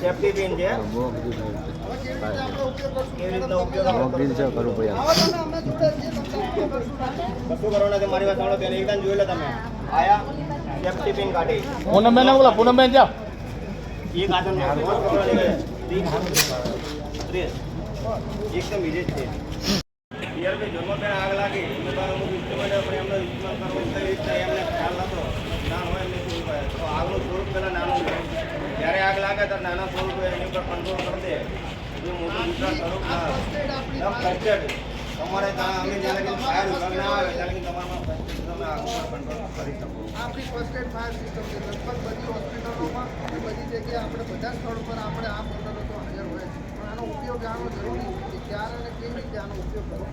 Safety જાઓ pin છે જાઓ. આવો છો ઉપયોગ કરશું કશું કરવાનું નથી મારી વાત સાંભળો પહેલા એકદમ જોઈ લો તમે આયા સેફ્ટી પિન કાઢી પૂનમબેન બોલા પૂનમબેન જા એક ત્રીસ એકદમ ઇઝી છે. ભાઈ જન્મ પહેલા આગ લાગી અમુક ઇન્સ્ટ્રુમેન્ટ આપણે એમનો ઇસ્તેમાલ કરવો કઈ રીતે એમને ખ્યાલ નતો. ના હોય એમને શું તો આગનું સ્વરૂપ પહેલાં નાનું જ્યારે આગ લાગે ત્યારે નાના સ્વરૂપે એની ઉપર કંટ્રોલ કરી દે. જો મોટું વિશાળ સ્વરૂપ તમારે ત્યાં અમે જ્યારે ફાયર વિભાગ ના આવે ત્યારે તમારામાં ફ્રેક્ચર તમે આગ કંટ્રોલ કરી શકો. આપણી ફર્સ્ટ એડ ફાયર સિસ્ટમ છે. લગભગ બધી હોસ્પિટલોમાં બધી જગ્યાએ આપણે બધા સ્થળ પર આપણે આ પંદરો તો હાજર હોય છે પણ આનો ઉપયોગ જાણવો જરૂરી છે અને કેવી રીતે આનો ઉપયોગ કરવો?